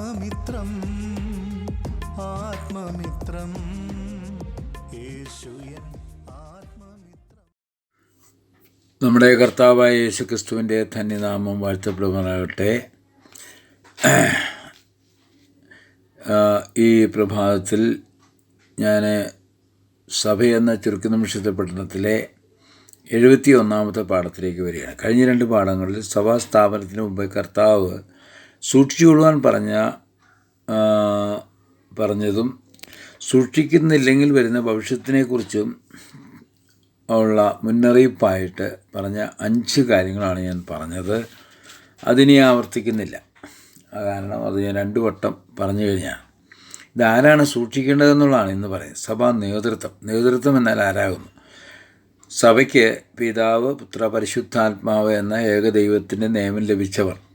ആത്മമിത്രം ആത്മമിത്രം. യേശുയൻ നമ്മുടെ കർത്താവായ യേശു ക്രിസ്തുവിന്റെ ധന്യനാമം വാഴ്ത്തപ്പെടുവാനാകട്ടെ ഈ പ്രഭാതത്തിൽ ഞാൻ സഭയെന്ന ചുരുക്ക നിമിഷത്തെ പട്ടണത്തിലെ എഴുപത്തി ഒന്നാമത്തെ പാഠത്തിലേക്ക് വരികയാണ്. കഴിഞ്ഞ രണ്ട് പാഠങ്ങളിൽ സഭാ സ്ഥാപനത്തിന് മുമ്പ് കർത്താവ് സൂക്ഷിച്ചുകൊള്ളുവാൻ പറഞ്ഞ പറഞ്ഞതും സൂക്ഷിക്കുന്നില്ലെങ്കിൽ വരുന്ന ഭവിഷ്യത്തിനെക്കുറിച്ചും ഉള്ള മുന്നറിയിപ്പായിട്ട് പറഞ്ഞ അഞ്ച് കാര്യങ്ങളാണ് ഞാൻ പറഞ്ഞത്. അതിനെ ആവർത്തിക്കുന്നില്ല. കാരണം അത് ഞാൻ രണ്ടു വട്ടം പറഞ്ഞു കഴിഞ്ഞാൽ ഇതാരാണ് സൂക്ഷിക്കേണ്ടതെന്നുള്ളതാണ് ഇന്ന് പറയുന്നത്. സഭാ നേതൃത്വം. നേതൃത്വം എന്നാൽ ആരാകുന്നു? സഭയ്ക്ക് പിതാവ് പുത്ര പരിശുദ്ധാത്മാവ് എന്ന ഏകദൈവത്തിന്റെ നിയമം ലഭിച്ചവർ.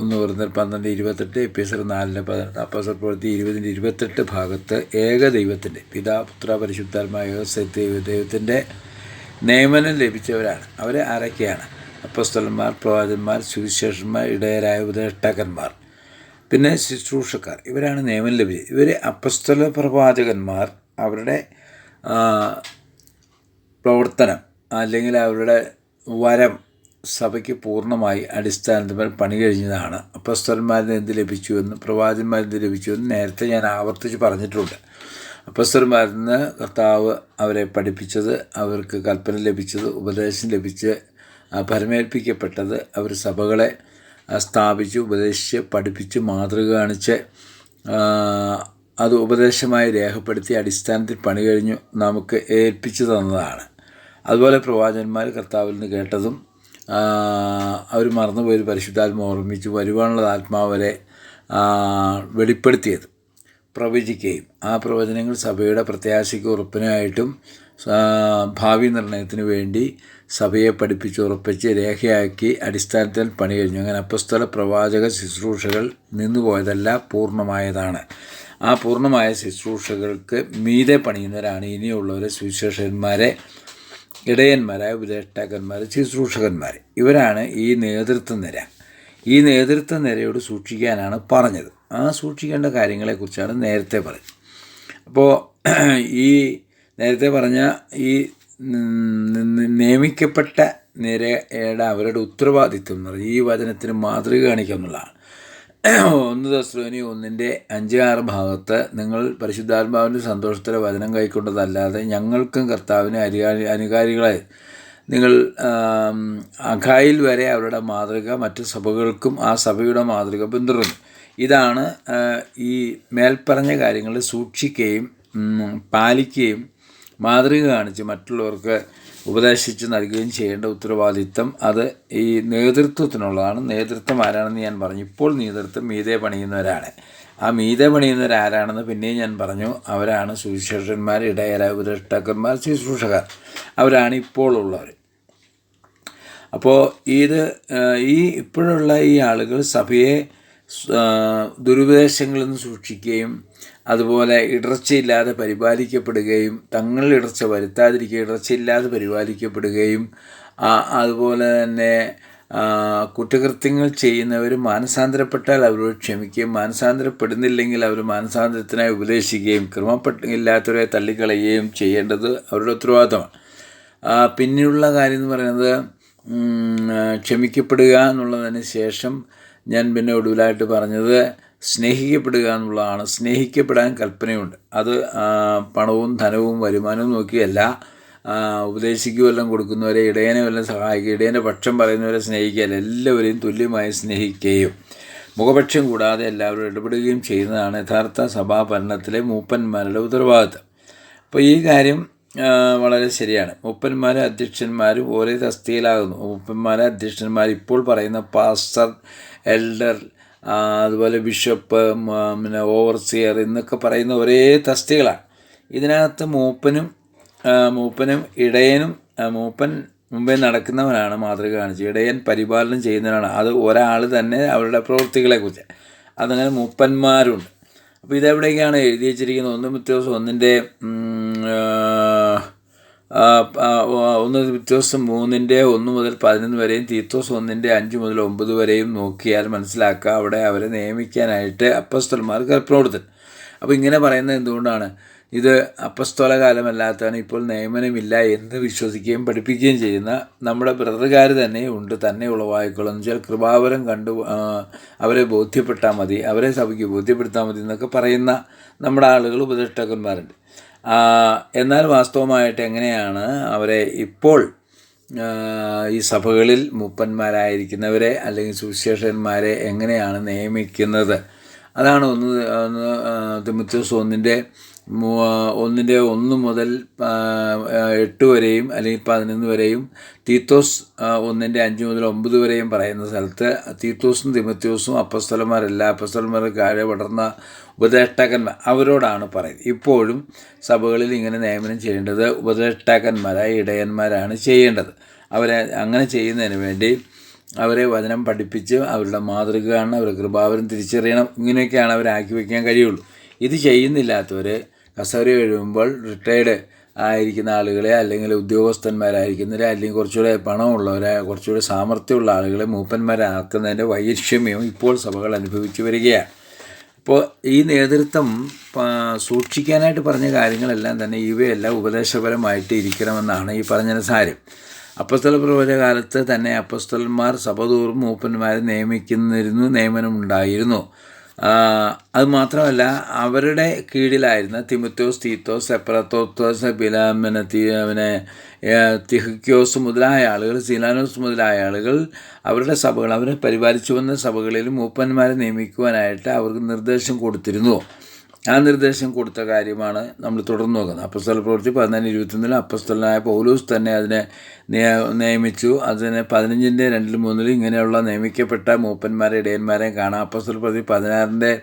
ഒന്ന് പറഞ്ഞാൽ പന്ത്രണ്ട് ഇരുപത്തെട്ട് എപ്പിസർ നാലിന്റെ പതിനെട്ട് അപ്പസർ പ്രവൃത്തി ഇരുപതിന്റെ ഇരുപത്തെട്ട് ഭാഗത്ത് ഏകദൈവത്തിന്റെ പിതാ പുത്ര പരിശുദ്ധാത്മാ ഏക സത്യ ദൈവത്തിന്റെ നിയമനം ലഭിച്ചവരാണ്. അവരെ ആരൊക്കെയാണ്? അപ്പസ്തലന്മാർ പ്രവാചന്മാർ സുവിശേഷന്മാർ ഇടയരായ ഉപദേഷ്ടാക്കന്മാർ. പിന്നെ ശുശ്രൂഷക്കാർ. ഇവരാണ് നിയമനം ലഭിച്ചത്. ഇവർ അപ്പസ്തല പ്രവാചകന്മാർ. അവരുടെ പ്രവർത്തനം അല്ലെങ്കിൽ അവരുടെ വരം സഭയ്ക്ക് പൂർണമായി അടിസ്ഥാനത്തിൽ പണി കഴിഞ്ഞതാണ്. അപ്പസ്തന്മാരിൽ എന്ത് ലഭിച്ചുവെന്ന് പ്രവാചന്മാരിൽ എന്ത് ലഭിച്ചുവെന്ന് നേരത്തെ ഞാൻ ആവർത്തിച്ച് പറഞ്ഞിട്ടുണ്ട്. അപ്പസ്തന്മാരിൽ നിന്ന് കർത്താവ് അവരെ പഠിപ്പിച്ചത് അവർക്ക് കൽപ്പന ലഭിച്ചത് ഉപദേശം ലഭിച്ച് പരമേൽപ്പിക്കപ്പെട്ടത് അവർ സഭകളെ സ്ഥാപിച്ച് ഉപദേശിച്ച് പഠിപ്പിച്ച് മാതൃക കാണിച്ച് അത് ഉപദേശമായി രേഖപ്പെടുത്തി അടിസ്ഥാനത്തിൽ പണി കഴിഞ്ഞു നമുക്ക് ഏൽപ്പിച്ചു തന്നതാണ്. അതുപോലെ പ്രവാചകന്മാർ കർത്താവിൽ നിന്ന് കേട്ടതും അവർ മറന്നുപോയൊരു പരിശുദ്ധാത്മ ഓർമ്മിച്ച് വരുവാനുള്ള ആത്മാവരെ വെളിപ്പെടുത്തിയത് പ്രവചിക്കുകയും ആ പ്രവചനങ്ങൾ സഭയുടെ പ്രത്യാശയ്ക്ക് ഉറപ്പിനായിട്ടും ഭാവി നിർണയത്തിന് വേണ്ടി സഭയെ പഠിപ്പിച്ച് ഉറപ്പിച്ച് രേഖയാക്കി അടിസ്ഥാനത്തിൽ പണി കഴിഞ്ഞു. അങ്ങനെ അപ്പസ്തല പ്രവാചക ശുശ്രൂഷകൾ നിന്നുപോയതല്ല പൂർണമായതാണ്. ആ പൂർണമായ ശുശ്രൂഷകൾക്ക് മീതെ പണിയുന്നവരാണ് ഇനിയുള്ളവരെ സുവിശേഷന്മാരെ ഇടയന്മാരായ ഉപദേഷ്ടാക്കന്മാർ ശുശ്രൂഷകന്മാർ ഇവരാണ് ഈ നേതൃത്വ നിര. ഈ നേതൃത്വ നിരയോട് സൂക്ഷിക്കാനാണ് പറഞ്ഞത്. ആ സൂക്ഷിക്കേണ്ട കാര്യങ്ങളെക്കുറിച്ചാണ് നേരത്തെ പറഞ്ഞത്. അപ്പോൾ ഈ നേരത്തെ പറഞ്ഞ ഈ നിയമിക്കപ്പെട്ട നിരയുടെ അവരുടെ ഉത്തരവാദിത്വം എന്ന് പറഞ്ഞാൽ ഈ വചനത്തിന് മാതൃക കാണിക്കുക എന്നുള്ളതാണ്. ഒന്ന് ദസ്രോനി ഒന്നിന്റെ അഞ്ച് ആറ് ഭാഗത്ത് നിങ്ങൾ പരിശുദ്ധാത്മാവിന്റെ സന്തോഷത്തിലെ വചനം കൈക്കൊണ്ടതല്ലാതെ ഞങ്ങൾക്കും കർത്താവിന് അനുകാരി അനുകാരികളെ നിങ്ങൾ അഖായിൽ വരെ അവരുടെ മാതൃക മറ്റ് സഭകൾക്കും ആ സഭയുടെ മാതൃക പിന്തുടർന്നു ഇതാണ് ഈ മേൽപ്പറഞ്ഞ കാര്യങ്ങൾ സൂക്ഷിക്കുകയും പാലിക്കുകയും മാതൃക കാണിച്ച് മറ്റുള്ളവർക്ക് ഉപദേശിച്ച് നൽകുകയും ചെയ്യേണ്ട ഉത്തരവാദിത്തം അത് ഈ നേതൃത്വത്തിനുള്ളതാണ്. നേതൃത്വം ആരാണെന്ന് ഞാൻ പറഞ്ഞു. ഇപ്പോൾ നേതൃത്വം മീതെ പണിയുന്നവരാണ്. ആ മീതെ പണിയുന്നവരാരാണെന്ന് പിന്നെയും ഞാൻ പറഞ്ഞു. അവരാണ് സുവിശേഷന്മാർ ഇടയര ഉപദേഷ്ടാക്കന്മാർ ശുശ്രൂഷകർ. അവരാണ് ഇപ്പോൾ ഉള്ളവർ. അപ്പോൾ ഇത് ഈ ഇപ്പോഴുള്ള ഈ ആളുകൾ സഭയെ ദുരുപദേശങ്ങളിൽ നിന്ന് സൂക്ഷിക്കുകയും അതുപോലെ ഇടർച്ചയില്ലാതെ പരിപാലിക്കപ്പെടുകയും തങ്ങൾ ഇടർച്ച വരുത്താതിരിക്കുക ഇടർച്ചയില്ലാതെ പരിപാലിക്കപ്പെടുകയും അതുപോലെ തന്നെ കുറ്റകൃത്യങ്ങൾ ചെയ്യുന്നവർ മാനസാന്തരപ്പെട്ടാൽ അവരോട് ക്ഷമിക്കുകയും മാനസാന്തരപ്പെടുന്നില്ലെങ്കിൽ അവർ മാനസാന്തരത്തിനായി ഉപദേശിക്കുകയും ക്രമപ്പെട്ടില്ലാത്തവരെ തള്ളിക്കളയുകയും ചെയ്യേണ്ടത് അവരുടെ ഉത്തരവാദിത്തമാണ്. പിന്നെയുള്ള കാര്യം എന്ന് പറയുന്നത് ക്ഷമിക്കപ്പെടുക എന്നുള്ളതിന് ശേഷം ഞാൻ പിന്നെ ഒടുവിലായിട്ട് പറഞ്ഞത് സ്നേഹിക്കപ്പെടുക എന്നുള്ളതാണ് സ്നേഹിക്കപ്പെടാൻ കൽപ്പനയുണ്ട്. അത് പണവും ധനവും വരുമാനവും നോക്കിയല്ല. ഉപദേശിക്കുക കൊടുക്കുന്നവരെ ഇടയനെ വല്ലതും സഹായിക്കുക ഇടയന്റെ പക്ഷം പറയുന്നവരെ സ്നേഹിക്കുകയല്ല എല്ലാവരെയും തുല്യമായി സ്നേഹിക്കുകയും മുഖപക്ഷം കൂടാതെ എല്ലാവരും ഇടപെടുകയും ചെയ്യുന്നതാണ് യഥാർത്ഥ സഭാഭരണത്തിലെ മൂപ്പന്മാരുടെ ഉത്തരവാദിത്തം. അപ്പോൾ ഈ കാര്യം വളരെ ശരിയാണ്. മൂപ്പന്മാരും അധ്യക്ഷന്മാരും ഒരേ തസ്തിയിലാകുന്നു മൂപ്പന്മാരെ അധ്യക്ഷന്മാർ ഇപ്പോൾ പറയുന്ന പാസ്റ്റർ എൽഡർ അതുപോലെ ബിഷപ്പ് പിന്നെ ഓവർസിയർ എന്നൊക്കെ പറയുന്ന ഒരേ തസ്തികളാണ് ഇതിനകത്ത് മൂപ്പനും മൂപ്പനും ഇടയനും മൂപ്പൻ മുമ്പേ നടക്കുന്നവനാണ് മാതൃക കാണിച്ചത്. ഇടയൻ പരിപാലനം ചെയ്യുന്നവനാണ്. അത് ഒരാൾ തന്നെ അവരുടെ പ്രവൃത്തികളെക്കുറിച്ച്. അതങ്ങനെ മൂപ്പന്മാരുണ്ട്. അപ്പോൾ ഇതെവിടേക്കാണ് എഴുതി വെച്ചിരിക്കുന്നത് ഒന്നും വ്യത്യാസം ഒന്നിന്റെ ഒന്ന് തീത്തോസ് മൂന്നിന്റെ ഒന്ന് മുതൽ പതിനൊന്ന് വരെയും തീത്തോസ് ഒന്നിന്റെ അഞ്ച് മുതൽ ഒമ്പത് വരെയും നോക്കിയാൽ മനസ്സിലാക്കുക അവിടെ അവരെ നിയമിക്കാനായിട്ട് അപ്പസ്തലന്മാർ കൽപ്പന കൊടുത്തത് അപ്പോൾ ഇങ്ങനെ പറയുന്നത് എന്തുകൊണ്ടാണ്? ഇത് അപ്പസ്തോല കാലമല്ലാത്തതാണ് ഇപ്പോൾ നിയമനമില്ല എന്ന് വിശ്വസിക്കുകയും പഠിപ്പിക്കുകയും ചെയ്യുന്ന നമ്മുടെ ബ്രദറുകാർ തന്നെ ഉണ്ട്. തന്നെ ഉളവായിക്കോളും എന്ന് വെച്ചാൽ കൃപാവരം കണ്ടു അവരെ ബോധ്യപ്പെട്ടാൽ മതി. അവരെ സഭയ്ക്ക് ബോധ്യപ്പെടുത്താൽ മതി എന്നൊക്കെ പറയുന്ന നമ്മുടെ ആളുകൾ ഉപദേഷ്ടാക്കന്മാരുണ്ട്. എന്നാൽ വാസ്തവമായിട്ട് എങ്ങനെയാണ് അവരെ ഇപ്പോൾ ഈ സഭകളിൽ മൂപ്പന്മാരായിരിക്കുന്നവരെ അല്ലെങ്കിൽ സുവിശേഷന്മാരെ എങ്ങനെയാണ് നിയമിക്കുന്നത്? അതാണ് ഒന്ന് ഒന്ന് തിമുത്തി ഒന്നിന്റെ മൂ- ഒന്നിന്റെ ഒന്ന് മുതൽ എട്ട് വരെയും അല്ലെങ്കിൽ പതിനൊന്ന് വരെയും തീത്തോസ് ഒന്നിന്റെ അഞ്ച് മുതൽ ഒമ്പത് വരെയും പറയുന്ന സ്ഥലത്ത് തീത്തോസും തിമത്യോസും അപ്പസ്തലന്മാരല്ല അപ്പസ്തലന്മാരുടെ കാഴെ പടർന്ന ഉപദേഷ്ടാക്കന്മാർ അവരോടാണ് പറയുന്നത്. ഇപ്പോഴും സഭകളിൽ ഇങ്ങനെ നിയമനം ചെയ്യേണ്ടത് ഉപദേഷ്ടാക്കന്മാരായ ഇടയന്മാരാണ് ചെയ്യേണ്ടത്. അവരെ അങ്ങനെ ചെയ്യുന്നതിന് വേണ്ടി അവരെ വചനം പഠിപ്പിച്ച് അവരുടെ മാതൃക കാണണം അവരുടെ കൃപാവരം തിരിച്ചറിയണം. ഇങ്ങനെയൊക്കെയാണ് അവരാക്കി വയ്ക്കാൻ കഴിയുള്ളൂ. ഇത് ചെയ്യുന്നില്ലാത്തവർ കസേര എഴുതുമ്പോൾ റിട്ടയർഡ് ആയിരിക്കുന്ന ആളുകളെ അല്ലെങ്കിൽ ഉദ്യോഗസ്ഥന്മാരായിരിക്കുന്നവരെ അല്ലെങ്കിൽ കുറച്ചുകൂടെ പണമുള്ളവരെ കുറച്ചുകൂടെ സാമർഥ്യമുള്ള ആളുകളെ മൂപ്പന്മാരാക്കുന്നതിന്റെ വൈഷമ്യവും ഇപ്പോൾ സഭകൾ അനുഭവിച്ചു വരികയാണ്. അപ്പോൾ ഈ നേതൃത്വം സൂക്ഷിക്കാനായിട്ട് പറഞ്ഞ കാര്യങ്ങളെല്ലാം തന്നെ ഇവയെല്ലാം ഉപദേശപരമായിട്ട് ഇരിക്കണമെന്നാണ് ഈ പറഞ്ഞ സാരം അപ്പസ്തല പ്രവചന കാലത്ത് തന്നെ അപ്പസ്തലന്മാർ സഭതോറും മൂപ്പന്മാരെ നിയമിക്കുന്നിരുന്നു നിയമനമുണ്ടായിരുന്നു. ആ, അത് മാത്രമല്ല അവരുടെ കീഴിലായിരുന്ന തിമുത്തോസ് തീത്തോസ് എപ്രത്തോത്തോസ് തീ പിന്നെ തിഹിക്കോസ് മുതലായ ആളുകൾ സീലാനോസ് മുതലായ ആളുകൾ അവരുടെ സഭകൾ അവരെ പരിപാലിച്ചു വന്ന സഭകളിൽ മൂപ്പന്മാരെ നിയമിക്കുവാനായിട്ട് അവർക്ക് നിർദ്ദേശം കൊടുത്തിരുന്നു. ആ നിർദ്ദേശം കൊടുത്ത കാര്യമാണ് നമ്മൾ തുടർന്ന് നോക്കുന്നത്. അപ്പസ്തല പ്രവൃത്തി പതിനാല് ഇരുപത്തൊന്നിൽ അപ്പസ്തലനായ പൗലൂസ് തന്നെ അതിനെ നിയ- നിയമിച്ചു. അതിന് പതിനഞ്ചിന്റെ രണ്ടിൽ മൂന്നിൽ ഇങ്ങനെയുള്ള നിയമിക്കപ്പെട്ട മൂപ്പന്മാരെ ഇടയന്മാരെയും കാണാം. അപ്പസ്തല പ്രവൃത്തി പതിനാറിന്റെ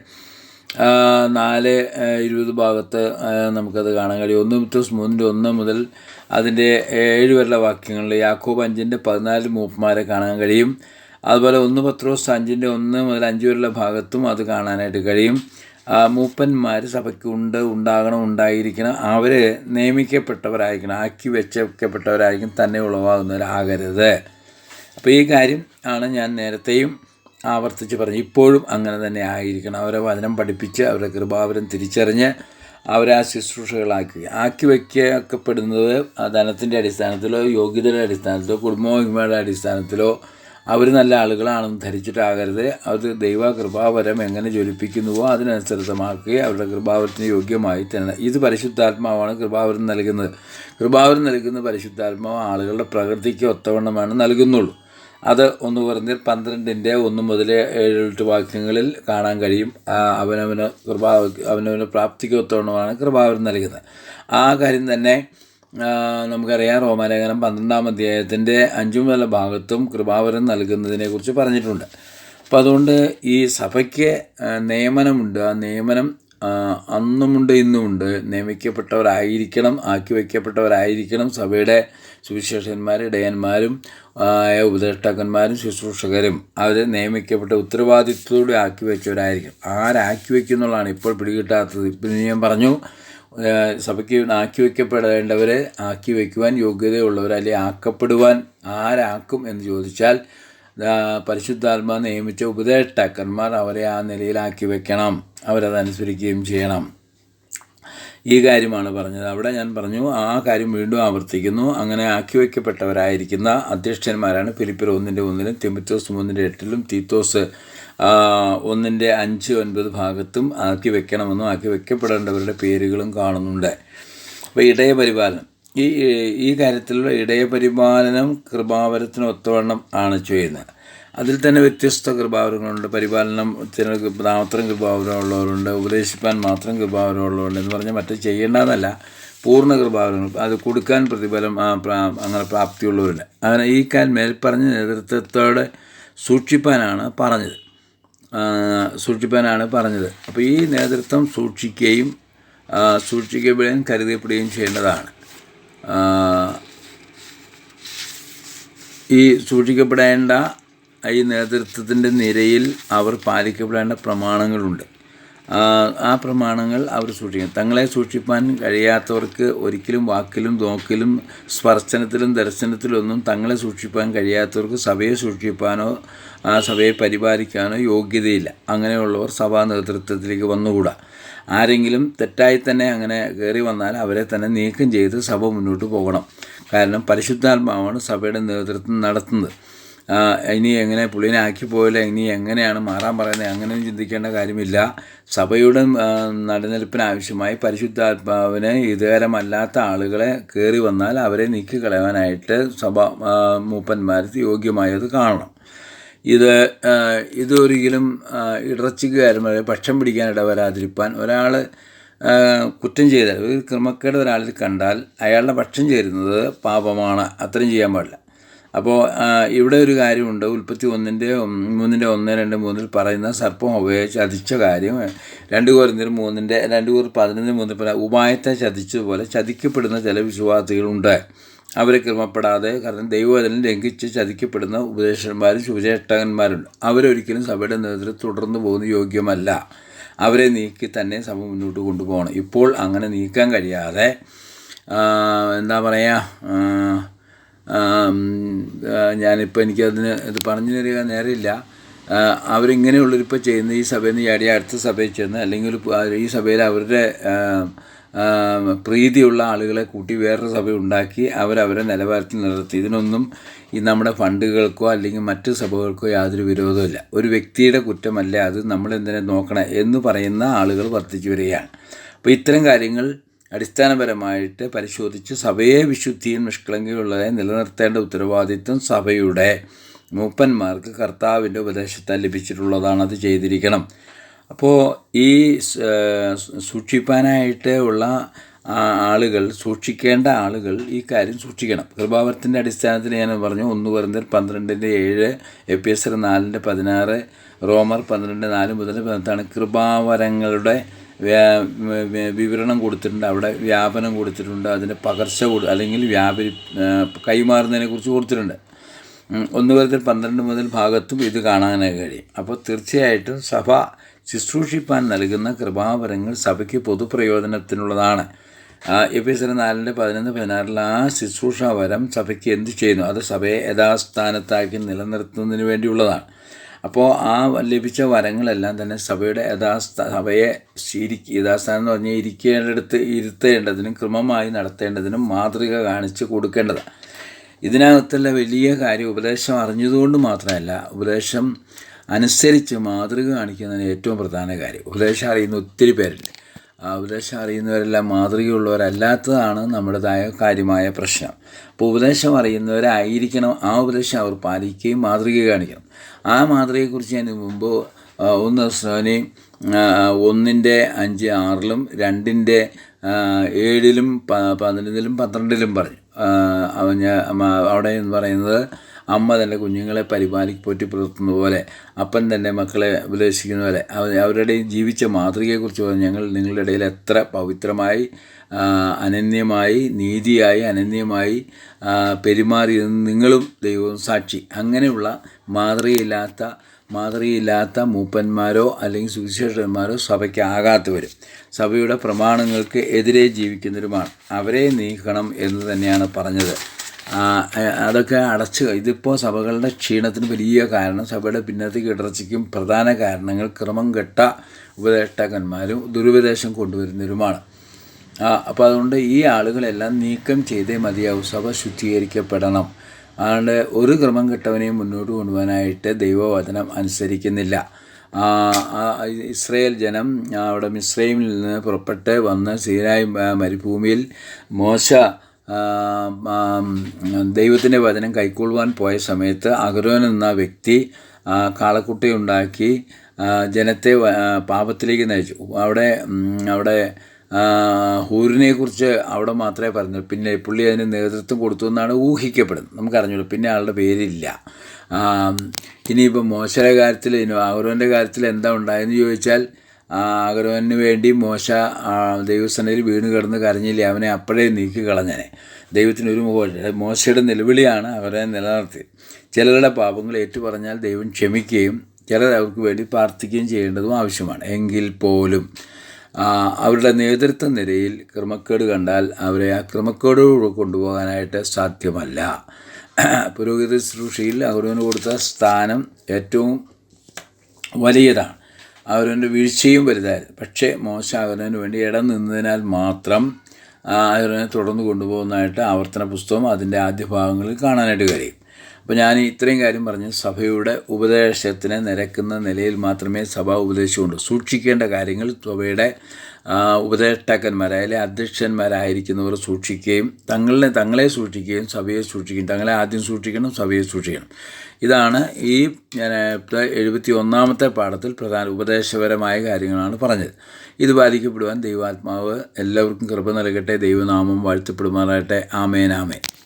നാല് ഇരുപത് ഭാഗത്ത് നമുക്കത് കാണാൻ കഴിയും. ഒന്ന് മുത്തസ് മൂന്നിന്റെ ഒന്ന് മുതൽ അതിന്റെ ഏഴ് വരെയുള്ള വാക്യങ്ങളിൽ യാക്കോബ് അഞ്ചിന്റെ പതിനാല് മൂപ്പന്മാരെ കാണാൻ കഴിയും. അതുപോലെ ഒന്ന് പത്രോസ് അഞ്ചിന്റെ ഒന്ന് മുതൽ അഞ്ച് വരെയുള്ള ഭാഗത്തും അത് കാണാനായിട്ട് കഴിയും. മൂപ്പന്മാർ സഭയ്ക്ക് ഉണ്ട് ഉണ്ടാകണം ഉണ്ടായിരിക്കണം. അവർ നിയമിക്കപ്പെട്ടവരായിരിക്കണം ആക്കി വെച്ചപ്പെട്ടവരായിരിക്കും തന്നെ ഉളവാകുന്നവരാകരുത് അപ്പോൾ ഈ കാര്യം ആണ് ഞാൻ നേരത്തെയും ആവർത്തിച്ച് പറഞ്ഞു ഇപ്പോഴും അങ്ങനെ തന്നെ ആയിരിക്കണം. അവരെ വചനം പഠിപ്പിച്ച് അവരെ കൃപാവരം തിരിച്ചറിഞ്ഞ് അവരെ ആ ശുശ്രൂഷകളാക്കി. ആക്കി വയ്ക്കപ്പെടുന്നത് ധനത്തിന്റെ അടിസ്ഥാനത്തിലോ യോഗ്യതയുടെ അടിസ്ഥാനത്തിലോ കുടുംബമഹിമയുടെ അടിസ്ഥാനത്തിലോ അവർ നല്ല ആളുകളാണെന്ന് ധരിച്ചിട്ടാകരുത്. അവർ ദൈവ കൃപാവരം എങ്ങനെ ജ്വലിപ്പിക്കുന്നുവോ അതിനനുസൃതമാക്കുകയും അവരുടെ കൃപാവരത്തിന് യോഗ്യമായി തന്നെ. ഇത് പരിശുദ്ധാത്മാവാണ് കൃപാവരം നൽകുന്നത്. കൃപാവരം നൽകുന്ന പരിശുദ്ധാത്മാവ് ആളുകളുടെ പ്രകൃതിക്ക് ഒത്തവണ്ണമാണ് നൽകുന്നുള്ളൂ. അത് ഒന്ന് പറഞ്ഞാൽ പന്ത്രണ്ടിന്റെ ഒന്ന് മുതൽ ഏഴെട്ട് വാക്യങ്ങളിൽ കാണാൻ കഴിയും. അവനവന് കൃപാ അവനവന് പ്രാപ്തിക്ക് ഒത്തവണ്ണമാണ് കൃപാവരം നൽകുന്നത്. ആ കാര്യം തന്നെ നമുക്കറിയാം റോമാലേഖനം പന്ത്രണ്ടാം അധ്യായത്തിന്റെ അഞ്ചു മുതൽ ഭാഗത്തും കൃപാവരം നൽകുന്നതിനെക്കുറിച്ച് പറഞ്ഞിട്ടുണ്ട്. അപ്പോൾ അതുകൊണ്ട് ഈ സഭയ്ക്ക് നിയമനമുണ്ട്. ആ നിയമനം അന്നുമുണ്ട് ഇന്നുമുണ്ട്. നിയമിക്കപ്പെട്ടവരായിരിക്കണം ആക്കി വയ്ക്കപ്പെട്ടവരായിരിക്കണം സഭയുടെ സുവിശേഷന്മാർ ഇടയന്മാരും ഉപദേഷ്ടാക്കന്മാരും ശുശ്രൂഷകരും. അവർ നിയമിക്കപ്പെട്ട ഉത്തരവാദിത്വത്തോടെ ആക്കി വെച്ചവരായിരിക്കും ആരാക്കി വയ്ക്കുന്നുള്ളതാണ് ഇപ്പോൾ പിടികിട്ടാത്തത്. ഇപ്പം ഞാൻ പറഞ്ഞു സഭയ്ക്ക് ആക്കി വയ്ക്കപ്പെടേണ്ടവരെ ആക്കി വയ്ക്കുവാൻ യോഗ്യതയുള്ളവർ അല്ലെങ്കിൽ ആക്കപ്പെടുവാൻ ആരാക്കും എന്ന് ചോദിച്ചാൽ പരിശുദ്ധാത്മാ നിയമിച്ച ഉപദേഷ്ടാക്കന്മാർ അവരെ ആ നിലയിലാക്കി വെക്കണം അവരതനുസരിക്കുകയും ചെയ്യണം. ഈ കാര്യമാണ് പറഞ്ഞത്. അവിടെ ഞാൻ പറഞ്ഞു ആ കാര്യം വീണ്ടും ആവർത്തിക്കുന്നു. അങ്ങനെ ആക്കി വയ്ക്കപ്പെട്ടവരായിരിക്കുന്ന അധ്യക്ഷന്മാരാണ് ഫിലിപ്പിർ ഒന്നിന്റെ ഒന്നിലും തിമത്തോസ് മൂന്നിന്റെ എട്ടിലും തീത്തോസ് ഒന്നിന്റെ അഞ്ച് ഒൻപത് ഭാഗത്തും ആക്കി വെക്കണമെന്നും ആക്കി വെക്കപ്പെടേണ്ടവരുടെ പേരുകളും കാണുന്നുണ്ട്. അപ്പോൾ ഇടയപരിപാലനം. ഈ ഈ കാര്യത്തിലുള്ള ഇടയപരിപാലനം കൃപാവരത്തിന് ഒത്തവണ്ണം ആണ് ചെയ്യുന്നത്. അതിൽ തന്നെ വ്യത്യസ്ത കൃപാവരങ്ങളുണ്ട്. പരിപാലനത്തിന് മാത്രം കൃപാവരമുള്ളവരുണ്ട് ഉപദേശിപ്പാൻ മാത്രം കൃപാവരമുള്ളവരുണ്ട് എന്ന് പറഞ്ഞാൽ മറ്റേ ചെയ്യേണ്ടതല്ല പൂർണ കൃപാവരങ്ങൾ. അത് കൊടുക്കാൻ പ്രതിഫലം അങ്ങനെ പ്രാപ്തിയുള്ളവരുണ്ട്. അങ്ങനെ ഈ കാൽ മേൽപ്പറഞ്ഞ നേതൃത്വത്തോടെ സൂക്ഷിപ്പാനാണ് പറഞ്ഞത്. സൂക്ഷിപ്പാനാണ് പറഞ്ഞത്. അപ്പോൾ ഈ നേതൃത്വം സൂക്ഷിക്കുകയും സൂക്ഷിക്കപ്പെടുകയും കരുതപ്പെടുകയും ചെയ്യേണ്ടതാണ്. ഈ സൂക്ഷിക്കപ്പെടേണ്ട ഈ നേതൃത്വത്തിന്റെ നിരയിൽ അവർ പാലിക്കപ്പെടേണ്ട പ്രമാണങ്ങളുണ്ട്. ആ, പ്രമാണങ്ങൾ അവർ സൂക്ഷിക്കും. തങ്ങളെ സൂക്ഷിപ്പാൻ കഴിയാത്തവർക്ക് ഒരിക്കലും വാക്കിലും നോക്കിലും സ്പർശനത്തിലും ദർശനത്തിലൊന്നും തങ്ങളെ സൂക്ഷിപ്പാൻ കഴിയാത്തവർക്ക് സഭയെ സൂക്ഷിപ്പാനോ ആ സഭയെ പരിപാലിക്കാനോ യോഗ്യതയില്ല. അങ്ങനെയുള്ളവർ സഭാ നേതൃത്വത്തിലേക്ക് വന്നുകൂടാ. ആരെങ്കിലും തെറ്റായി തന്നെ അങ്ങനെ കയറി വന്നാൽ അവരെ തന്നെ നീക്കം ചെയ്ത് സഭ മുന്നോട്ട് പോകണം. കാരണം പരിശുദ്ധാത്മാവാണ് സഭയുടെ നേതൃത്വം നടത്തുന്നത്. ഇനി എങ്ങനെ പുള്ളിനെ ആക്കി പോയില്ല ഇനി എങ്ങനെയാണ് മാറാൻ പറയുന്നത് അങ്ങനെയും ചിന്തിക്കേണ്ട കാര്യമില്ല. സഭയുടെ ആവശ്യമായി പരിശുദ്ധാത്മാവിന് ഇതുകരമല്ലാത്ത ആളുകളെ കയറി വന്നാൽ അവരെ നീക്കി കളയാനായിട്ട് സഭ മൂപ്പന്മാർ മൂപ്പന്മാർക്ക് യോഗ്യമായത് കാണണം. ഇത് ഇതൊരിക്കലും ആ, ഇടർച്ചയ്ക്കുകാരന്മാരെ പക്ഷം പിടിക്കാൻ ഇടവരാതിരിപ്പാൻ ഒരാൾ കുറ്റം ചെയ്താൽ ഒരു ക്രമക്കേട് ഒരാളിൽ കണ്ടാൽ അയാളുടെ പക്ഷം ചേരുന്നത് പാപമാണ്. അത്രയും ചെയ്യാൻ പാടില്ല. അപ്പോൾ ഇവിടെ ഒരു കാര്യമുണ്ട്. ഉൽപ്പത്തി ഒന്നിന്റെ മൂന്നിന്റെ ഒന്ന് രണ്ട് മൂന്നിൽ പറയുന്ന സർപ്പം ഉപയോഗിച്ച് ചതിച്ച കാര്യം രണ്ട് കോരിന്തിൽ മൂന്നിന്റെ രണ്ട് കോർ പതിനൊന്ന് മൂന്നിൽ പറയുന്ന ഉപായത്തെ ചതിച്ചതുപോലെ ചതിക്കപ്പെടുന്ന ചില വിശ്വാസികളുണ്ട്. അവരെ ക്രമപ്പെടാതെ കാരണം ദൈവവചനം ലംഘിച്ച് ചതിക്കപ്പെടുന്ന ഉപദേശന്മാരും ശുഭചേഷ്ടകന്മാരുണ്ട് അവരൊരിക്കലും സഭയുടെ നേതൃത്വം തുടർന്നു പോകുന്ന യോഗ്യമല്ല. അവരെ നീക്കി തന്നെ സഭ മുന്നോട്ട് കൊണ്ടുപോകണം. ഇപ്പോൾ അങ്ങനെ നീക്കാൻ കഴിയാതെ എന്താ പറയുക ഞാനിപ്പോൾ എനിക്കതിന് ഇത് പറഞ്ഞു തരിക നേരമില്ല. അവരിങ്ങനെയുള്ളൊരിപ്പോൾ ചെയ്യുന്ന ഈ സഭയിൽ നിന്ന് ചാടി അടുത്ത സഭയിൽ ചെന്ന് അല്ലെങ്കിൽ ഈ സഭയിൽ അവരുടെ പ്രീതിയുള്ള ആളുകളെ കൂട്ടി വേറൊരു സഭ ഉണ്ടാക്കി അവരവരെ നിലവാരത്തിൽ നിർത്തി. ഇതിനൊന്നും ഈ നമ്മുടെ ഫണ്ടുകൾക്കോ അല്ലെങ്കിൽ മറ്റ് സഭകൾക്കോ യാതൊരു വിരോധമില്ല ഒരു വ്യക്തിയുടെ കുറ്റമല്ല അത് നമ്മളെന്തിനെ നോക്കണം എന്ന് പറയുന്ന ആളുകൾ വർദ്ധിച്ചു വരികയാണ്. അപ്പോൾ ഇത്തരം കാര്യങ്ങൾ അടിസ്ഥാനപരമായിട്ട് പരിശോധിച്ച് സഭയെ വിശുദ്ധിയും നിഷ്കളങ്കയുള്ളതായി നിലനിർത്തേണ്ട ഉത്തരവാദിത്വം സഭയുടെ മൂപ്പന്മാർക്ക് കർത്താവിന്റെ ഉപദേശത്താൽ ലഭിച്ചിട്ടുള്ളതാണ് അത് ചെയ്തിരിക്കണം. അപ്പോൾ ഈ സൂക്ഷിപ്പാനായിട്ട് ഉള്ള ആളുകൾ സൂക്ഷിക്കേണ്ട ആളുകൾ ഈ കാര്യം സൂക്ഷിക്കണം. കൃപാവരത്തിന്റെ അടിസ്ഥാനത്തിൽ ഞാൻ പറഞ്ഞു ഒന്ന് പറഞ്ഞ പന്ത്രണ്ടിന്റെ ഏഴ് എ പി എസ് നാലിന്റെ പതിനാറ് റോമർ പന്ത്രണ്ട് നാല് മുതൽ പതിനെട്ടാണ് കൃപാവരങ്ങളുടെ വിവരണം കൊടുത്തിട്ടുണ്ട്. അവിടെ വ്യാപനം കൊടുത്തിട്ടുണ്ട്. അതിന്റെ പകർച്ച കൊടു അല്ലെങ്കിൽ വ്യാപരി കൈമാറുന്നതിനെക്കുറിച്ച് കൊടുത്തിട്ടുണ്ട്. ഒന്ന് മുതൽ പന്ത്രണ്ട് മുതൽ ഭാഗത്തും ഇത് കാണാനായി കഴിയും. അപ്പോൾ തീർച്ചയായിട്ടും സഭ ശുശ്രൂഷിപ്പാൻ നൽകുന്ന കൃപാവരങ്ങൾ സഭയ്ക്ക് പൊതുപ്രയോജനത്തിനുള്ളതാണ്. എസ് നാലിന്റെ പതിനൊന്ന് പതിനാറിൽ ആ ശുശ്രൂഷാവരം സഭയ്ക്ക് എന്ത് ചെയ്യുന്നു? അത് സഭയെ യഥാസ്ഥാനത്താക്കി നിലനിർത്തുന്നതിന് വേണ്ടിയുള്ളതാണ്. അപ്പോൾ ആ ലഭിച്ച വരങ്ങളെല്ലാം തന്നെ സഭയുടെ യഥാസ്ഥ സഭയെ ശീരിക്ക് യഥാസ്ഥാനം എന്ന് പറഞ്ഞാൽ ഇരിക്കേണ്ടടുത്ത് ഇരുത്തേണ്ടതിനും ക്രമമായി നടത്തേണ്ടതിനും മാതൃക കാണിച്ച് കൊടുക്കേണ്ടതാണ് ഇതിനകത്തുള്ള വലിയ കാര്യം ഉപദേശം അറിഞ്ഞതുകൊണ്ട് മാത്രമല്ല ഉപദേശം അനുസരിച്ച് മാതൃക കാണിക്കുന്നതിന് ഏറ്റവും പ്രധാന കാര്യം. ഉപദേശം അറിയുന്ന ഒത്തിരി പേരുണ്ട്. ആ ഉപദേശം അറിയുന്നവരെല്ലാം മാതൃകയുള്ളവരല്ലാത്തതാണ് നമ്മുടേതായ കാര്യമായ പ്രശ്നം. അപ്പോൾ ഉപദേശം അറിയുന്നവരായിരിക്കണം ആ ഉപദേശം അവർ പാലിക്കുകയും മാതൃക കാണിക്കണം. ആ മാതൃകയെക്കുറിച്ച് ഞാൻ മുമ്പ് ഒന്ന് ശ്രോനി ഒന്നിന്റെ അഞ്ച് ആറിലും രണ്ടിന്റെ ഏഴിലും പതിനൊന്നിലും പന്ത്രണ്ടിലും പറഞ്ഞു. അവിടെ എന്ന് പറയുന്നത് അമ്മ തന്റെ കുഞ്ഞുങ്ങളെ പരിപാലിക്ക് പോറ്റി പുലർത്തുന്ന പോലെ അപ്പൻ തന്റെ മക്കളെ ഉപദേശിക്കുന്ന പോലെ അവ അവരുടെ ജീവിച്ച മാതൃകയെക്കുറിച്ച് പറഞ്ഞു ഞങ്ങൾ നിങ്ങളുടെ ഇടയിൽ എത്ര പവിത്രമായി അനന്യമായി നീതിയായി അനന്യമായി പെരുമാറിയെന്ന് നിങ്ങളും ദൈവവും സാക്ഷി. അങ്ങനെയുള്ള മാതൃകയില്ലാത്ത മാതൃകയില്ലാത്ത മൂപ്പന്മാരോ അല്ലെങ്കിൽ സുവിശേഷന്മാരോ സഭയ്ക്ക് ആകാത്തവരും സഭയുടെ പ്രമാണങ്ങൾക്ക് എതിരെ ജീവിക്കുന്നവരുമാണ്. അവരെ നീക്കണം എന്ന് തന്നെയാണ് പറഞ്ഞത്. അതൊക്കെ അടച്ച് ഇതിപ്പോൾ സഭകളുടെ ക്ഷീണത്തിന് വലിയ കാരണം സഭയുടെ ഭിന്നതയ്ക്ക് ഇടർച്ചയ്ക്കും പ്രധാന കാരണങ്ങൾ ക്രമം കെട്ട ഉപദേഷ്ടാക്കന്മാരും ദുരുപദേശം കൊണ്ടുവരുന്നവരുമാണ്. അപ്പോൾ അതുകൊണ്ട് ഈ ആളുകളെല്ലാം നീക്കം ചെയ്തേ മതിയാവും. സഭ ശുദ്ധീകരിക്കപ്പെടണം. അതുകൊണ്ട് ഒരു ക്രമം കെട്ടവനെയും മുന്നോട്ട് കൊണ്ടുപോകാനായിട്ട് ദൈവവചനം അനുസരിക്കുന്നില്ല. ഇസ്രയേൽ ജനം അവിടെ മിസ്രൈമിൽ നിന്ന് പുറപ്പെട്ട് വന്ന് സീനായി മരുഭൂമിയിൽ മോശ ദൈവത്തിന്റെ വചനം കൈക്കൊള്ളുവാൻ പോയ സമയത്ത് അഗ്രോൻ എന്ന വ്യക്തി കാളക്കുട്ടിയുണ്ടാക്കി ജനത്തെ പാപത്തിലേക്ക് നയിച്ചു. അവിടെ അവിടെ ആ, ഹൂരിനെ കുറിച്ച് അവിടെ മാത്രമേ പറഞ്ഞു പിന്നെ പുള്ളി അതിന് നേതൃത്വം കൊടുത്തു എന്നാണ് ഊഹിക്കപ്പെടുന്നത്. നമുക്കറിഞ്ഞുള്ളൂ പിന്നെ ആളുടെ പേരില്ല. ഇനിയിപ്പോൾ മോശയുടെ കാര്യത്തിൽ അഗരോന്റെ കാര്യത്തിൽ എന്താ ഉണ്ടായെന്ന് ചോദിച്ചാൽ ആ, വേണ്ടി മോശ ദൈവസനയിൽ വീണ് കിടന്ന് കരഞ്ഞില്ല അവനെ അപ്പോഴേ നീക്കി കളഞ്ഞനെ. ദൈവത്തിന് ഒരു മുഖമില്ല മോശയുടെ നിലവിളിയാണ് അവരെ നിലനിർത്തി. ചിലരുടെ പാപങ്ങൾ ഏറ്റുപറഞ്ഞാൽ ദൈവം ക്ഷമിക്കുകയും ചിലർ അവർക്ക് വേണ്ടി പ്രാർത്ഥിക്കുകയും ചെയ്യേണ്ടതും ആവശ്യമാണ്. എങ്കിൽ പോലും അവരുടെ നേതൃത്വ നിരയിൽ ക്രമക്കേട് കണ്ടാൽ അവരെ ആ ക്രമക്കേടുകൂടെ കൊണ്ടുപോകാനായിട്ട് സാധ്യമല്ല. പുരോഹിത ശുശ്രൂഷയിൽ അവരവന് കൊടുത്ത സ്ഥാനം ഏറ്റവും വലിയതാണ്. അവരവന്റെ വീഴ്ചയും വലുതായിരുന്നു. പക്ഷേ മോശ വേണ്ടി ഇടം നിന്നതിനാൽ മാത്രം അവരവനെ തുടർന്ന് കൊണ്ടുപോകുന്നതായിട്ട് ആവർത്തന പുസ്തകം അതിന്റെ ആദ്യ ഭാഗങ്ങളിൽ കാണാനായിട്ട് കഴിയും. അപ്പോൾ ഞാൻ ഇത്രയും കാര്യം പറഞ്ഞ് സഭയുടെ ഉപദേശത്തിന് നിരക്കുന്ന നിലയിൽ മാത്രമേ സഭ ഉപദേശിച്ചുകൊണ്ടു സൂക്ഷിക്കേണ്ട കാര്യങ്ങൾ സഭയുടെ ഉപദേഷ്ടാക്കന്മാരായ അധ്യക്ഷന്മാരായിരിക്കുന്നവർ സൂക്ഷിക്കുകയും തങ്ങളെ തങ്ങളെ സൂക്ഷിക്കുകയും സഭയെ സൂക്ഷിക്കുകയും തങ്ങളെ ആദ്യം സൂക്ഷിക്കണം സഭയെ സൂക്ഷിക്കണം. ഇതാണ് ഈ എഴുപത്തി ഒന്നാമത്തെ പാഠത്തിൽ പ്രധാന ഉപദേശപരമായ കാര്യങ്ങളാണ് പറഞ്ഞത്. ഇത് പാലിക്കപ്പെടുവാൻ ദൈവാത്മാവ് എല്ലാവർക്കും കൃപ നൽകട്ടെ ദൈവനാമം വാഴ്ത്തപ്പെടുമാറാകട്ടെ. ആമേൻ ആമേൻ.